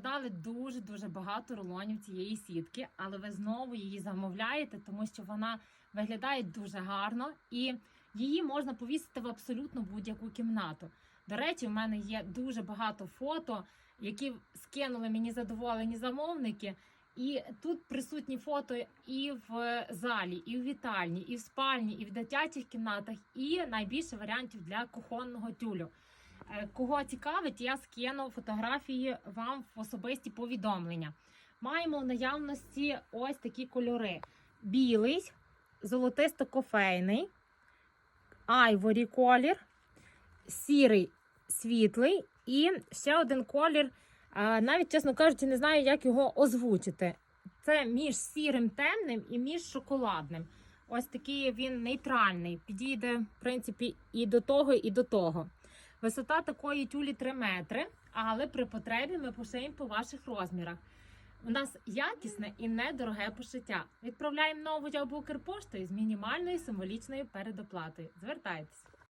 продали дуже-дуже багато рулонів цієї сітки, але ви знову її замовляєте, тому що вона виглядає дуже гарно і її можна повісити в абсолютно будь-яку кімнату. До речі, в мене є дуже багато фото, які скинули мені задоволені замовники. І тут присутні фото і в залі, і в вітальні, і в спальні, і в дитячих кімнатах, і найбільше варіантів для кухонного тюлю. Е, Кого цікавить, я скину фотографії вам в особисті повідомлення. Маємо в наявності ось такі кольори: білий, золотисто-кофейний, айворі колір, сірий світлий і ще один колір. Навіть, чесно кажучи, не знаю, як його озвучити. Це між сірим темним і між шоколадним. Ось такий він нейтральний. Підійде, в принципі, і до того, і до того. Висота такої тюлі 3 метри, але при потребі ми пошиємо по ваших розмірах. У нас якісне і недороге пошиття. Відправляємо нову або Укрпоштою з мінімальною символічною передоплатою. Звертайтесь.